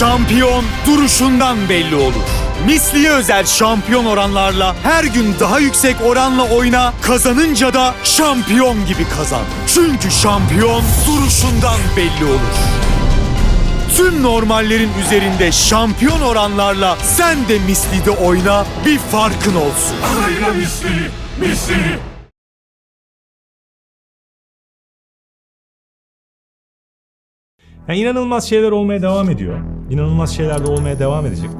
Şampiyon duruşundan belli olur. Misliye özel şampiyon oranlarla her gün daha yüksek oranla oyna, kazanınca da şampiyon gibi kazan. Çünkü şampiyon duruşundan belli olur. Tüm normallerin üzerinde şampiyon oranlarla sen de Misli'de oyna, bir farkın olsun. Arayla misli, misli. Yani inanılmaz şeyler olmaya devam ediyor. İnanılmaz şeyler de olmaya devam edecek.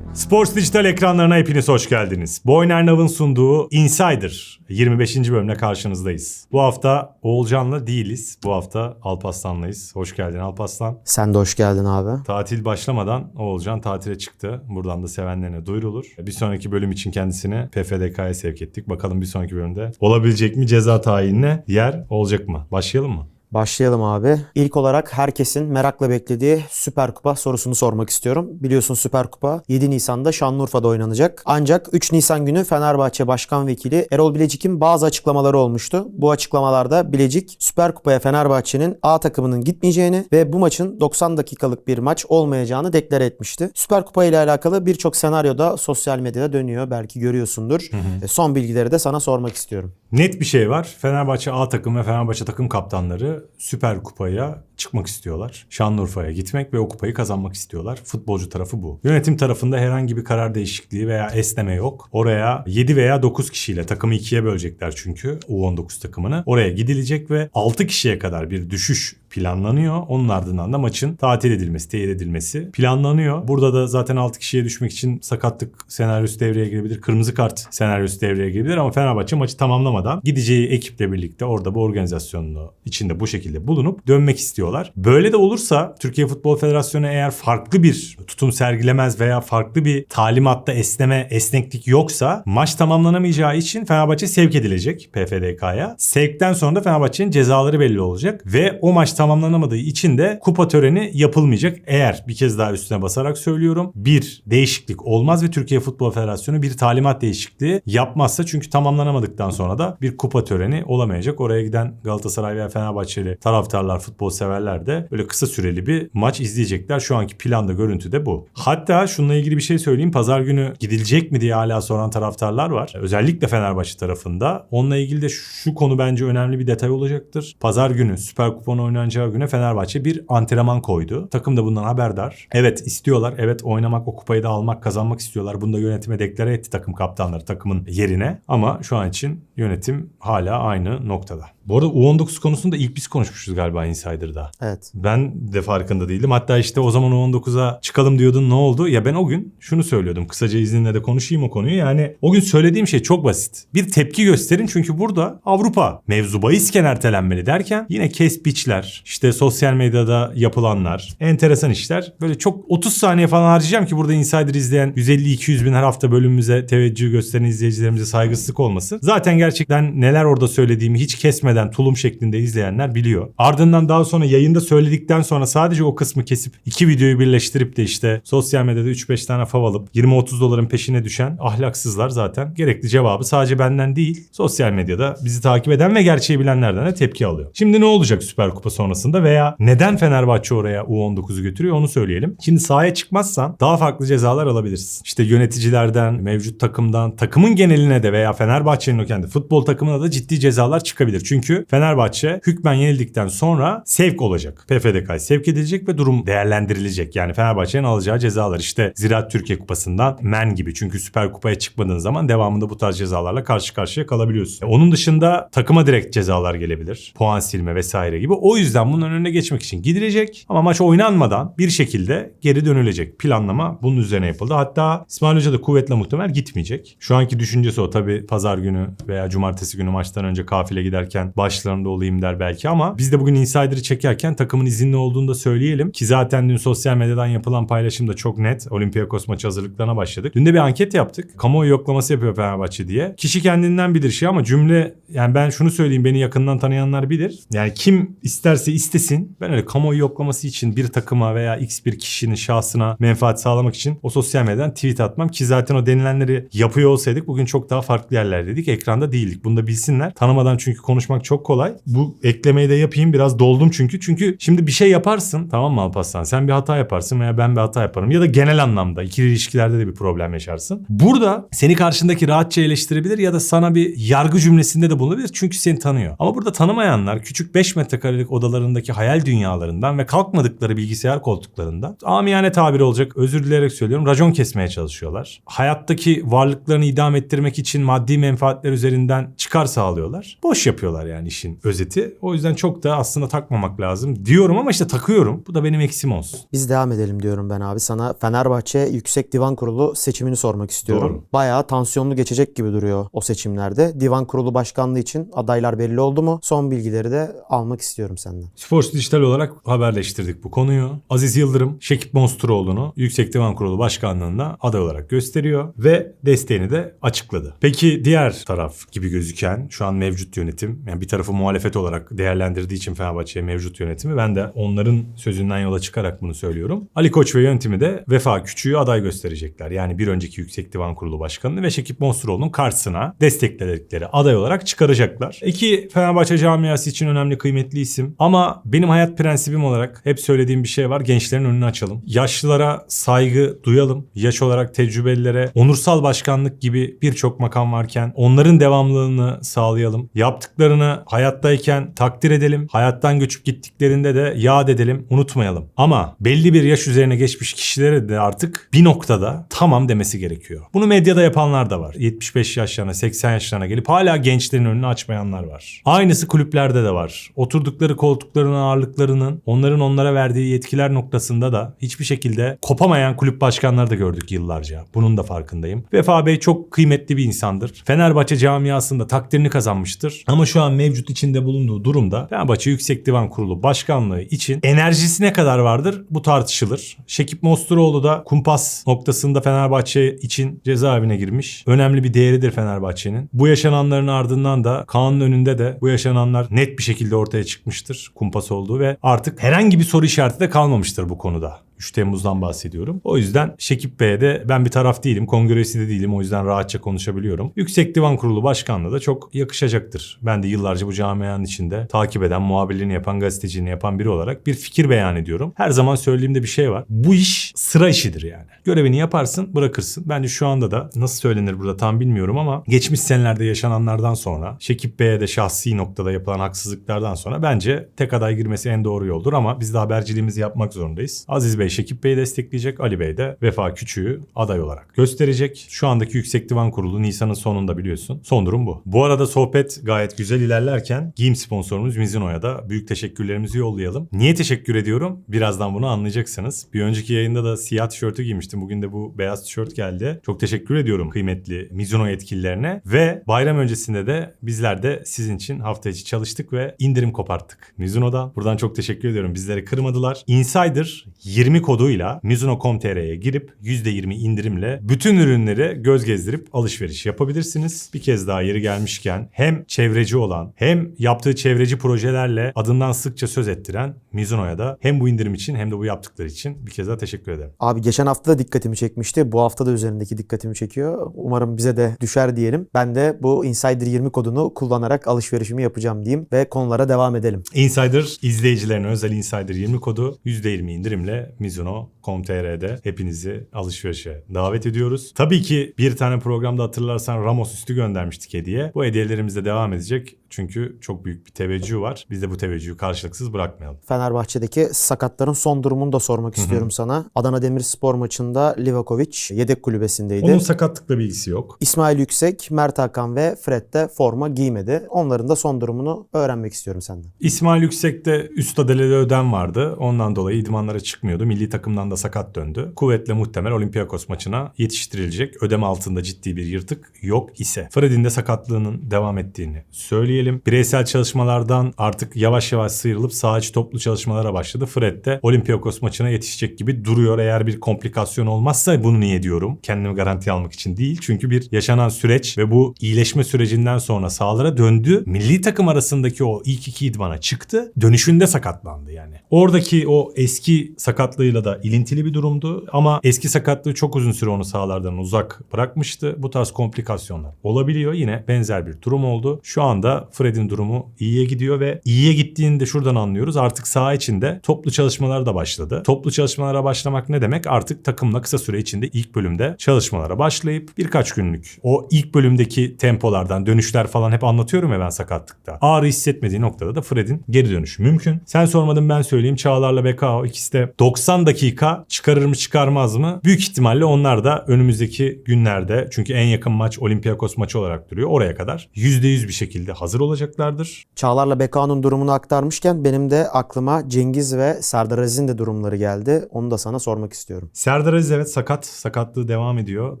Sports Dijital ekranlarına hepiniz hoş geldiniz. Boyner Nav'ın sunduğu Insider 25. bölümle karşınızdayız. Bu hafta Oğulcan'la değiliz. Bu hafta Alpaslan'layız. Hoş geldin Alpaslan. Sen de hoş geldin abi. Tatil başlamadan Oğulcan tatile çıktı. Buradan da sevenlerine duyurulur. Bir sonraki bölüm için kendisini PFDK'ya sevk ettik. Bakalım bir sonraki bölümde olabilecek mi ceza tayinine yer olacak mı? Başlayalım mı? Başlayalım abi. İlk olarak herkesin merakla beklediği Süper Kupa sorusunu sormak istiyorum. Biliyorsun Süper Kupa 7 Nisan'da Şanlıurfa'da oynanacak. Ancak 3 Nisan günü Fenerbahçe Başkan Vekili Erol Bilecik'in bazı açıklamaları olmuştu. Bu açıklamalarda Bilecik Süper Kupa'ya Fenerbahçe'nin A takımının gitmeyeceğini ve bu maçın 90 dakikalık bir maç olmayacağını deklare etmişti. Süper Kupa ile alakalı birçok senaryoda sosyal medyada dönüyor. Belki görüyorsundur. E, Son bilgileri de sana sormak istiyorum. Net bir şey var. Fenerbahçe A takım ve Fenerbahçe takım kaptanları Süper Kupa'ya çıkmak istiyorlar. Şanlıurfa'ya gitmek ve o kupayı kazanmak istiyorlar. Futbolcu tarafı bu. Yönetim tarafında herhangi bir karar değişikliği veya esneme yok. Oraya 7 veya 9 kişiyle takımı ikiye bölecekler çünkü U19 takımını. Oraya gidilecek ve 6 kişiye kadar bir düşüş planlanıyor. Onun ardından da maçın tatil edilmesi, teyit edilmesi planlanıyor. Burada da zaten 6 kişiye düşmek için sakatlık senaryosu devreye girebilir. Kırmızı kart senaryosu devreye girebilir ama Fenerbahçe maçı tamamlamadan gideceği ekiple birlikte orada bu organizasyonun içinde bu şekilde bulunup dönmek istiyorlar. Böyle de olursa Türkiye Futbol Federasyonu eğer farklı bir tutum sergilemez veya farklı bir talimatta esneme, esneklik yoksa maç tamamlanamayacağı için Fenerbahçe sevk edilecek PFDK'ya. Sevkten sonra da Fenerbahçe'nin cezaları belli olacak ve o maç tamamlanamadığı için de kupa töreni yapılmayacak. Eğer bir kez daha üstüne basarak söylüyorum bir değişiklik olmaz ve Türkiye Futbol Federasyonu bir talimat değişikliği yapmazsa çünkü tamamlanamadıktan sonra da bir kupa töreni olamayacak. Oraya giden Galatasaray veya Fenerbahçeli taraftarlar, futbol severler de böyle kısa süreli bir maç izleyecekler. Şu anki planda görüntü de bu. Hatta şununla ilgili bir şey söyleyeyim. Pazar günü gidilecek mi diye hala soran taraftarlar var. Özellikle Fenerbahçe tarafında. Onunla ilgili de şu konu bence önemli bir detay olacaktır. Pazar günü Süper Kupon oynanacağı güne Fenerbahçe bir antrenman koydu. Takım da bundan haberdar. Evet istiyorlar. Evet oynamak, o kupayı da almak, kazanmak istiyorlar. Bunu da yönetime deklare etti takım kaptanları takımın yerine. Ama şu an için yönetim hala aynı noktada. Bu arada U19 konusunda ilk biz konuşmuşuz galiba Insider'da. Evet. Ben de farkında değildim. Hatta işte o zaman U19'a çıkalım diyordun ne oldu? Ya ben o gün şunu söylüyordum. Kısaca izninle de konuşayım o konuyu. Yani o gün söylediğim şey çok basit. Bir tepki gösterin çünkü burada Avrupa mevzu bahisken ertelenmeli derken yine kes biçler, işte sosyal medyada yapılanlar, enteresan işler. Böyle çok 30 saniye falan harcayacağım ki burada Insider izleyen 150-200 bin her hafta bölümümüze teveccüh gösteren izleyicilerimize saygısızlık olmasın. Zaten gerçekten neler orada söylediğimi hiç kesmeden tulum şeklinde izleyenler biliyor. Ardından daha sonra yayında söyledikten sonra sadece o kısmı kesip iki videoyu birleştirip de işte sosyal medyada 3-5 tane fav alıp 20-30 doların peşine düşen ahlaksızlar zaten gerekli cevabı sadece benden değil sosyal medyada bizi takip eden ve gerçeği bilenlerden de tepki alıyor. Şimdi ne olacak Süper Kupa sonrasında veya neden Fenerbahçe oraya U19'u götürüyor onu söyleyelim. Şimdi sahaya çıkmazsan daha farklı cezalar alabilirsin. İşte yöneticilerden, mevcut takımdan, takımın geneline de veya Fenerbahçe'nin o kendi futbol takımına da ciddi cezalar çıkabilir. Çünkü Fenerbahçe hükmen yenildikten sonra sevk olacak. PFDK sevk edilecek ve durum değerlendirilecek. Yani Fenerbahçe'nin alacağı cezalar işte Ziraat Türkiye Kupası'ndan men gibi. Çünkü Süper Kupa'ya çıkmadığın zaman devamında bu tarz cezalarla karşı karşıya kalabiliyorsun. Onun dışında takıma direkt cezalar gelebilir. Puan silme vesaire gibi. O yüzden bunun önüne geçmek için gidilecek. Ama maç oynanmadan bir şekilde geri dönülecek. Planlama bunun üzerine yapıldı. Hatta İsmail Hoca da kuvvetle muhtemel gitmeyecek. Şu anki düşüncesi o. Tabii pazar günü veya cumartesi günü maçtan önce kafile giderken başlarında olayım der belki ama biz de bugün Insider'ı çekerken takımın izinli olduğunu da söyleyelim. Ki zaten dün sosyal medyadan yapılan paylaşım da çok net. Olympiakos maçı hazırlıklarına başladık. Dün de bir anket yaptık. Kamuoyu yoklaması yapıyor Fenerbahçe diye. Kişi kendinden bilir şey ama cümle yani ben şunu söyleyeyim beni yakından tanıyanlar bilir. Yani kim isterse istesin ben öyle kamuoyu yoklaması için bir takıma veya x bir kişinin şahsına menfaat sağlamak için o sosyal medyadan tweet atmam ki zaten o denilenleri yapıyor olsaydık bugün çok daha farklı yerlerdeydik. Ekranda değildik. Bunu da bilsinler. Tanımadan çünkü konuşmak çok kolay. Bu eklemeyi de yapayım biraz doldum çünkü. Çünkü şimdi bir şey yaparsın tamam mı Alparslan? Sen bir hata yaparsın veya ben bir hata yaparım. Ya da genel anlamda ikili ilişkilerde de bir problem yaşarsın. Burada seni karşındaki rahatça eleştirebilir ya da sana bir yargı cümlesinde de bulunabilir. Çünkü seni tanıyor. Ama burada tanımayanlar küçük 5 metrekarelik odalarındaki hayal dünyalarından ve kalkmadıkları bilgisayar koltuklarından amiyane tabiri olacak özür dileyerek söylüyorum racon kesmeye çalışıyorlar. Hayattaki varlıklarını idam ettirmek için maddi menfaatler üzerinden çıkar sağlıyorlar. Boş yapıyorlar yani işin özeti. O yüzden çok da aslında takmamak lazım diyorum ama işte takıyorum. Bu da benim eksim olsun. Biz devam edelim diyorum ben abi. Sana Fenerbahçe Yüksek Divan Kurulu seçimini sormak istiyorum. Doğru. Bayağı tansiyonlu geçecek gibi duruyor o seçimlerde. Divan Kurulu başkanlığı için adaylar belli oldu mu? Son bilgileri de almak istiyorum senden. Sports Dijital olarak haberleştirdik bu konuyu. Aziz Yıldırım, Şekip Monsturoğlu'nu Yüksek Divan Kurulu Başkanlığı'na aday olarak gösteriyor ve desteğini de açıkladı. Peki diğer taraf gibi gözüken şu an mevcut yönetim, yani bir tarafı muhalefet olarak değerlendirdiği için Fenerbahçe mevcut yönetimi ben de onların sözünden yola çıkarak bunu söylüyorum. Ali Koç ve yönetimi de Vefa Küçüğü aday gösterecekler. Yani bir önceki Yüksek Divan Kurulu Başkanı'nı ve Şekip Monsturoğlu'nun karşısına destekledikleri aday olarak çıkaracaklar. İki Fenerbahçe camiası için önemli kıymetli isim. Ama benim hayat prensibim olarak hep söylediğim bir şey var. Gençlerin önünü açalım. Yaşlılara saygı duyalım. Yaş olarak tecrübelilere onursal başkanlık gibi birçok makam varken onların devamlılığını sağlayalım. Yaptıklarını hayattayken takdir edelim. Hayattan göçüp gittiklerinde de yad edelim. Unutmayalım. Ama belli bir yaş üzerine geçmiş kişilere de artık bir noktada tamam demesi gerekiyor. Bunu medyada yapanlar da var. 75 yaşlarına 80 yaşlarına gelip hala gençlerin önünü açmayanlar var. Aynısı kulüplerde de var. Oturdukları koltukların ağırlıklarının onların onlara verdiği yetkiler noktasında da hiçbir şekilde kopamayan kulüp başkanları da gördük yıllarca. Bunun da farkındayım. Vefa Bey çok kıymetli bir insandır. Fenerbahçe camiasında takdirini kazanmıştır. Ama şu an mevcut içinde bulunduğu durumda Fenerbahçe Yüksek Divan Kurulu başkanlığı için enerjisi ne kadar vardır bu tartışılır. Şekip Mosturoğlu da kumpas noktasında Fenerbahçe için cezaevine girmiş. Önemli bir değeridir Fenerbahçe'nin. Bu yaşananların ardından da Kaan'ın önünde de bu yaşananlar net bir şekilde ortaya çıkmıştır. Kumpas olduğu ve artık herhangi bir soru işareti de kalmamıştır bu konuda. 3 Temmuz'dan bahsediyorum. O yüzden Şekip Bey'e de ben bir taraf değilim. Kongresi de değilim. O yüzden rahatça konuşabiliyorum. Yüksek Divan Kurulu Başkanlığı da çok yakışacaktır. Ben de yıllarca bu camianın içinde takip eden, muhabirliğini yapan, gazeteciliğini yapan biri olarak bir fikir beyan ediyorum. Her zaman söylediğimde bir şey var. Bu iş sıra işidir yani. Görevini yaparsın, bırakırsın. Bence şu anda da nasıl söylenir burada tam bilmiyorum ama geçmiş senelerde yaşananlardan sonra Şekip Bey'e de şahsi noktada yapılan haksızlıklardan sonra bence tek aday girmesi en doğru yoldur ama biz de haberciliğimizi yapmak zorundayız. Aziz Bey Şekip Bey'i destekleyecek. Ali Bey de Vefa Küçüğü aday olarak gösterecek. Şu andaki Yüksek Divan Kurulu Nisan'ın sonunda biliyorsun. Son durum bu. Bu arada sohbet gayet güzel ilerlerken giyim sponsorumuz Mizuno'ya da büyük teşekkürlerimizi yollayalım. Niye teşekkür ediyorum? Birazdan bunu anlayacaksınız. Bir önceki yayında da siyah tişörtü giymiştim. Bugün de bu beyaz tişört geldi. Çok teşekkür ediyorum kıymetli Mizuno yetkililerine. Ve bayram öncesinde de bizler de sizin için hafta içi çalıştık ve indirim koparttık Mizuno'dan. Buradan çok teşekkür ediyorum. Bizleri kırmadılar. Insider 20 koduyla mizuno.com.tr'ye girip %20 indirimle bütün ürünleri göz gezdirip alışveriş yapabilirsiniz. Bir kez daha yeri gelmişken hem çevreci olan hem yaptığı çevreci projelerle adından sıkça söz ettiren Mizuno'ya da hem bu indirim için hem de bu yaptıkları için bir kez daha teşekkür ederim. Abi geçen hafta da dikkatimi çekmişti. Bu hafta da üzerindeki dikkatimi çekiyor. Umarım bize de düşer diyelim. Ben de bu Insider 20 kodunu kullanarak alışverişimi yapacağım diyeyim ve konulara devam edelim. Insider izleyicilerine özel Insider 20 kodu %20 indirimle Mizuno.com.tr'de hepinizi alışverişe davet ediyoruz. Tabii ki bir tane programda hatırlarsan Ramos üstü göndermiştik hediye. Bu hediyelerimiz de devam edecek. Çünkü çok büyük bir teveccüh var. Biz de bu teveccühü karşılıksız bırakmayalım. Fenerbahçe'deki sakatların son durumunu da sormak istiyorum sana. Adana Demirspor maçında Livakovic yedek kulübesindeydi. Onun sakatlıkla bilgisi yok. İsmail Yüksek, Mert Hakan ve Fred de forma giymedi. Onların da son durumunu öğrenmek istiyorum senden. İsmail Yüksek'te üst adelede ödem vardı. Ondan dolayı idmanlara çıkmıyordu. Milli takımdan da sakat döndü. Kuvvetle muhtemel Olympiakos maçına yetiştirilecek. Ödem altında ciddi bir yırtık yok ise. Fred'in de sakatlığının devam ettiğini söyleyelim. Bireysel çalışmalardan artık yavaş yavaş sıyrılıp içi toplu çalışmalara başladı. Fred de Olympiakos maçına yetişecek gibi duruyor. Eğer bir komplikasyon olmazsa bunu niye diyorum? Kendimi garanti almak için değil. Çünkü bir yaşanan süreç ve bu iyileşme sürecinden sonra sahalara döndü. Milli takım arasındaki o ilk iki idmana çıktı. Dönüşünde sakatlandı yani. Oradaki o eski sakatlığı sakatlığıyla da ilintili bir durumdu. Ama eski sakatlığı çok uzun süre onu sahalardan uzak bırakmıştı. Bu tarz komplikasyonlar olabiliyor. Yine benzer bir durum oldu. Şu anda Fred'in durumu iyiye gidiyor ve iyiye gittiğini de şuradan anlıyoruz. Artık saha içinde toplu çalışmalar da başladı. Toplu çalışmalara başlamak ne demek? Artık takımla kısa süre içinde ilk bölümde çalışmalara başlayıp birkaç günlük o ilk bölümdeki tempolardan dönüşler falan hep anlatıyorum ya ben sakatlıkta. Ağrı hissetmediği noktada da Fred'in geri dönüşü mümkün. Sen sormadın ben söyleyeyim. Çağlar'la Bekao ikisi de 90 dakika çıkarır mı çıkarmaz mı? Büyük ihtimalle onlar da önümüzdeki günlerde çünkü en yakın maç Olympiakos maçı olarak duruyor. Oraya kadar %100 bir şekilde hazır olacaklardır. Çağlar'la Bekao'nun durumunu aktarmışken benim de aklıma Cengiz ve Serdar Aziz'in de durumları geldi. Onu da sana sormak istiyorum. Serdar Aziz evet sakat. Sakatlığı devam ediyor.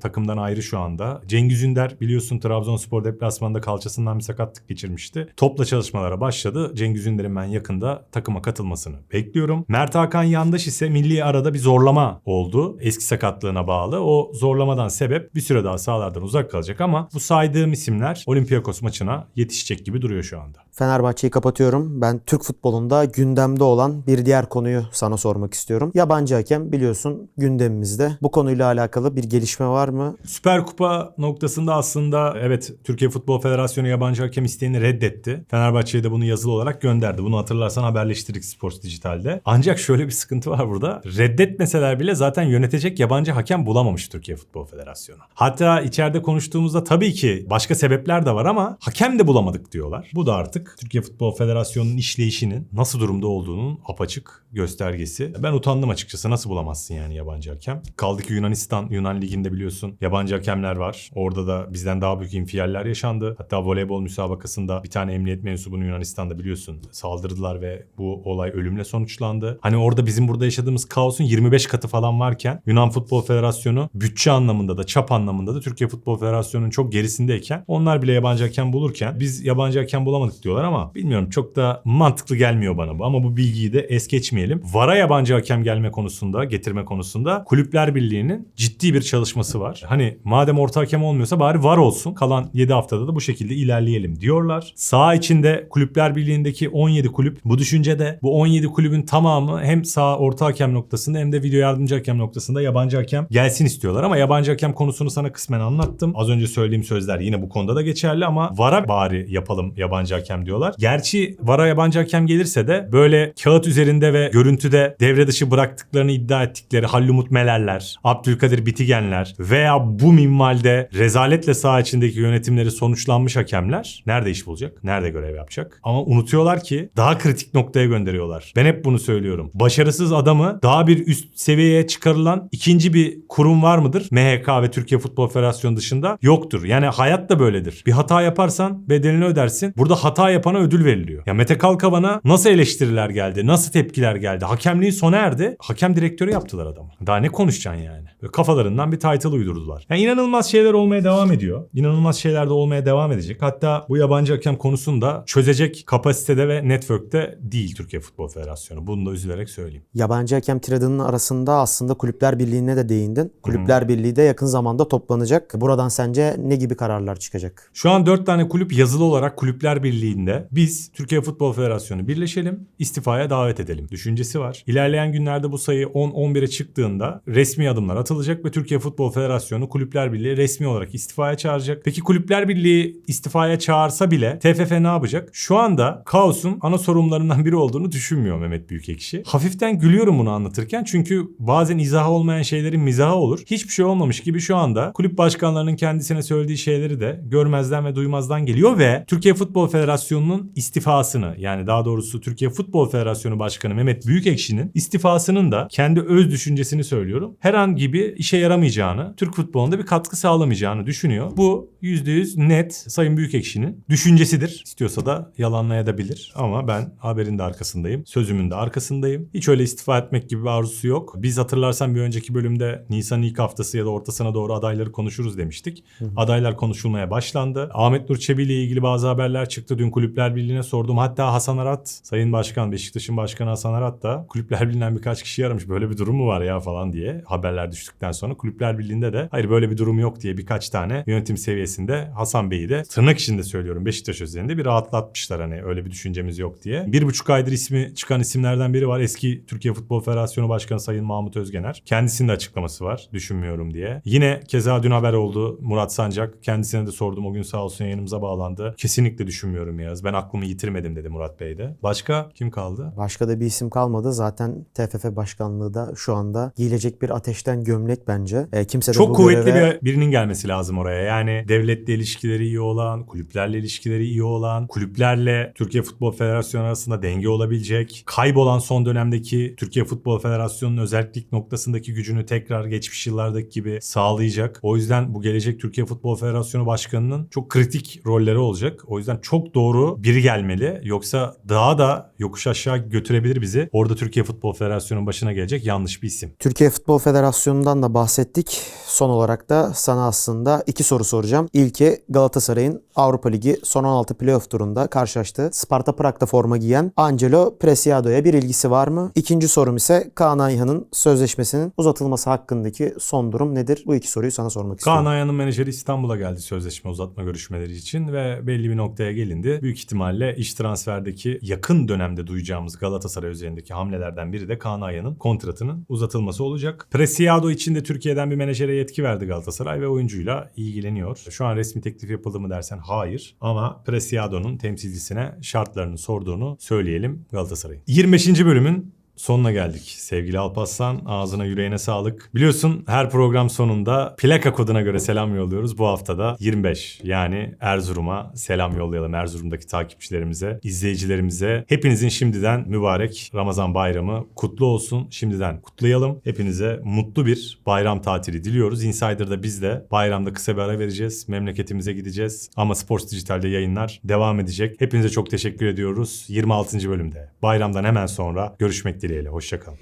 Takımdan ayrı şu anda. Cengiz Ünder biliyorsun Trabzonspor deplasmanında kalçasından bir sakatlık geçirmişti. Topla çalışmalara başladı. Cengiz Ünder'in ben yakında takıma katılmasını bekliyorum. Mert Hakan Yandaş ise milli arada bir zorlama oldu. Eski sakatlığına bağlı. O zorlamadan sebep bir süre daha sahalardan uzak kalacak ama bu saydığım isimler Olympiakos maçına yetişecek gibi duruyor şu anda. Fenerbahçe'yi kapatıyorum. Ben Türk futbolunda gündemde olan bir diğer konuyu sana sormak istiyorum. Yabancı hakem biliyorsun gündemimizde. Bu konuyla alakalı bir gelişme var mı? Süper Kupa noktasında aslında evet Türkiye Futbol Federasyonu yabancı hakem isteğini reddetti. Fenerbahçe'ye de bunu yazılı olarak gönderdi. Bunu hatırlarsan haberleştirdik Sports Dijital'de. Ancak şöyle bir sıkıntı var burada. Reddetmeseler bile zaten yönetecek yabancı hakem bulamamış Türkiye Futbol Federasyonu. Hatta içeride konuştuğumuzda tabii ki başka sebepler de var ama hakem de bulamadık diyorlar. Bu da artık Türkiye Futbol Federasyonu'nun işleyişinin nasıl durumda olduğunun apaçık göstergesi. Ben utandım açıkçası. Nasıl bulamazsın yani yabancı hakem? Kaldı ki Yunanistan, Yunan Ligi'nde biliyorsun yabancı hakemler var. Orada da bizden daha büyük infiyaller yaşandı. Hatta voleybol müsabakasında bir tane emniyet mensubunu Yunanistan'da biliyorsun saldırdılar ve bu olay ölümle sonuçlandı. Hani orada bizim burada yaşadığımız kaosun 25 katı falan varken Yunan Futbol Federasyonu bütçe anlamında da çap anlamında da Türkiye Futbol Federasyonu'nun çok gerisindeyken onlar bile yabancı hakem bulurken biz yabancı hakem bulamadık diyorlar ama bilmiyorum çok da mantıklı gelmiyor bana bu ama bu bilgiyi de es geçmeyelim. VAR'a yabancı hakem gelme konusunda, getirme konusunda Kulüpler Birliği'nin ciddi bir çalışması var. Hani madem orta hakem olmuyorsa bari VAR olsun. Kalan 7 haftada da bu şekilde ilerleyelim diyorlar. Sağ içinde Kulüpler Birliği'ndeki 17 kulüp bu düşüncede bu 17 kulübün tamamı hem sağ orta hakem noktasında hem de video yardımcı hakem noktasında yabancı hakem gelsin istiyorlar ama yabancı hakem konusunu sana kısmen anlattım. Az önce söylediğim sözler yine bu konuda da geçerli ama VAR'a bari yapalım yabancı hakem diyorlar. Gerçi VAR'a yabancı hakem gelirse de böyle kağıt üzerinde ve görüntüde devre dışı bıraktıklarını iddia ettikleri Hallumut Melerler, Abdülkadir Bitigenler veya bu minvalde rezaletle saha içindeki yönetimleri sonuçlanmış hakemler nerede iş bulacak? Nerede görev yapacak? Ama unutuyorlar ki daha kritik noktaya gönderiyorlar. Ben hep bunu söylüyorum. Başarısız adamı daha bir üst seviyeye çıkarılan ikinci bir kurum var mıdır? MHK ve Türkiye Futbol Federasyonu dışında yoktur. Yani hayat da böyledir. Bir hata yaparsan bedelini ödersin. Burada hata yapana ödül veriliyor. Ya Mete Kalkavan'a nasıl eleştiriler geldi? Nasıl tepkiler geldi? Hakemliği sona erdi. Hakem direktörü yaptılar adamı. Daha ne konuşacaksın yani? Böyle kafalarından bir title uydurdular. Yani inanılmaz şeyler olmaya devam ediyor. İnanılmaz şeyler de olmaya devam edecek. Hatta bu yabancı hakem konusunu da çözecek kapasitede ve network'te değil Türkiye Futbol Federasyonu. Bunu da üzülerek söyleyeyim. Yabancı hakem tiradının arasında aslında Kulüpler Birliği'ne de değindin. Kulüpler Birliği de yakın zamanda toplanacak. Buradan sence ne gibi kararlar çıkacak? Şu an 4 tane kulüp yazılı olarak Kulüpler Birliği'nde biz Türkiye Futbol Federasyonu birleşelim, istifaya davet edelim düşüncesi var. İlerleyen günlerde bu sayı 10-11'e çıktığında resmi adımlar atılacak ve Türkiye Futbol Federasyonu Kulüpler Birliği resmi olarak istifaya çağıracak. Peki Kulüpler Birliği istifaya çağırsa bile TFF ne yapacak? Şu anda kaosun ana sorunlarından biri olduğunu düşünmüyor Mehmet Büyükekşi. Hafiften gülüyorum bunu anlatırken çünkü bazen izahı olmayan şeylerin mizahı olur. Hiçbir şey olmamış gibi şu anda kulüp başkanlarının kendisine söylediği şeyleri de görmezden ve duymazdan geliyor ve Türkiye Futbol Federasyonu'nun istifasını yani daha doğrusu Türkiye Futbol Federasyonu Başkanı Mehmet Büyükekşi'nin istifasının da kendi öz düşüncesini söylüyorum. Herhangi bir işe yaramayacağını, Türk futbolunda bir katkı sağlamayacağını düşünüyor. Bu %100 net Sayın Büyükekşi'nin düşüncesidir. İstiyorsa da yalanlayabilir ama ben haberin de arkasındayım. Sözümün de arkasındayım. Hiç öyle istifa etmek gibi bir arzusu yok. Biz hatırlarsan bir önceki bölümde Nisan ilk haftası ya da ortasına doğru adayları konuşuruz demiştik. Adaylar konuşulmaya başlandı. Ahmet Nur Çebi ile ilgili bazı haberler çıktı. Dün Kulüpler Birliği'ne sordum. Hatta Hasan Arat, Sayın Başkan, Beşiktaş'ın başkanı Hasan Arat da Kulüpler Birliği'nden birkaç kişi aramış. Böyle bir durum mu var ya falan diye haberler düştükten sonra Kulüpler Birliği'nde de hayır böyle bir durum yok diye birkaç tane yönetim seviyesinde Hasan Bey'i de tırnak içinde söylüyorum Beşiktaş özelinde bir rahatlatmışlar hani öyle bir düşüncemiz yok diye. Bir buçuk aydır ismi çıkan isimlerden biri var. Eski Türkiye Futbol Federasyonu Federasyonu Başkanı Sayın Mahmut Özgener. Kendisinin de açıklaması var. Düşünmüyorum diye. Yine keza dün haber oldu. Murat Sancak. Kendisine de sordum. O gün sağ olsun yayınımıza bağlandı. Kesinlikle düşünmüyorum Yağız. Ben aklımı yitirmedim dedi Murat Bey de. Başka kim kaldı? Başka da bir isim kalmadı. Zaten TFF başkanlığı da şu anda giyilecek bir ateşten gömlek bence. E, kimse de bu Çok kuvvetli göreve- bir birinin gelmesi lazım oraya. Yani devletle ilişkileri iyi olan, kulüplerle ilişkileri iyi olan, kulüplerle Türkiye Futbol Federasyonu arasında denge olabilecek, kaybolan son dönemdeki Türkiye Futbol Federasyonu'nun özellik noktasındaki gücünü tekrar geçmiş yıllardaki gibi sağlayacak. O yüzden bu gelecek Türkiye Futbol Federasyonu Başkanı'nın çok kritik rolleri olacak. O yüzden çok doğru biri gelmeli. Yoksa daha da yokuş aşağı götürebilir bizi. Orada Türkiye Futbol Federasyonu'nun başına gelecek yanlış bir isim. Türkiye Futbol Federasyonu'ndan da bahsettik. Son olarak da sana aslında iki soru soracağım. İlki Galatasaray'ın Avrupa Ligi son 16 playoff turunda karşılaştığı Sparta Prag'da forma giyen Angelo Preciado'ya bir ilgisi var mı? İkinci sorum ise Kaan Ayhan'ın sözleşmesinin uzatılması hakkındaki son durum nedir? Bu iki soruyu sana sormak istiyorum. Kaan Ayhan'ın menajeri İstanbul'a geldi sözleşme uzatma görüşmeleri için ve belli bir noktaya gelindi. Büyük ihtimalle iş transferdeki yakın dönemde duyacağımız Galatasaray üzerindeki hamlelerden biri de Kaan Ayhan'ın kontratının uzatılması olacak. Preciado için de Türkiye'den bir menajere yetki verdi Galatasaray ve oyuncuyla ilgileniyor. Şu an resmi teklif yapıldı mı dersen hayır ama Preciado'nun temsilcisine şartlarını sorduğunu söyleyelim Galatasaray'ın. 25. bölümün Sonuna geldik. Sevgili Alparslan ağzına yüreğine sağlık. Biliyorsun her program sonunda plaka koduna göre selam yolluyoruz. Bu hafta da 25 yani Erzurum'a selam yollayalım. Erzurum'daki takipçilerimize, izleyicilerimize. Hepinizin şimdiden mübarek Ramazan bayramı kutlu olsun. Şimdiden kutlayalım. Hepinize mutlu bir bayram tatili diliyoruz. Insider'da biz de bayramda kısa bir ara vereceğiz. Memleketimize gideceğiz. Ama Sports Dijital'de yayınlar devam edecek. Hepinize çok teşekkür ediyoruz. 26. bölümde bayramdan hemen sonra görüşmek dileğiyle. Hoşçakalın.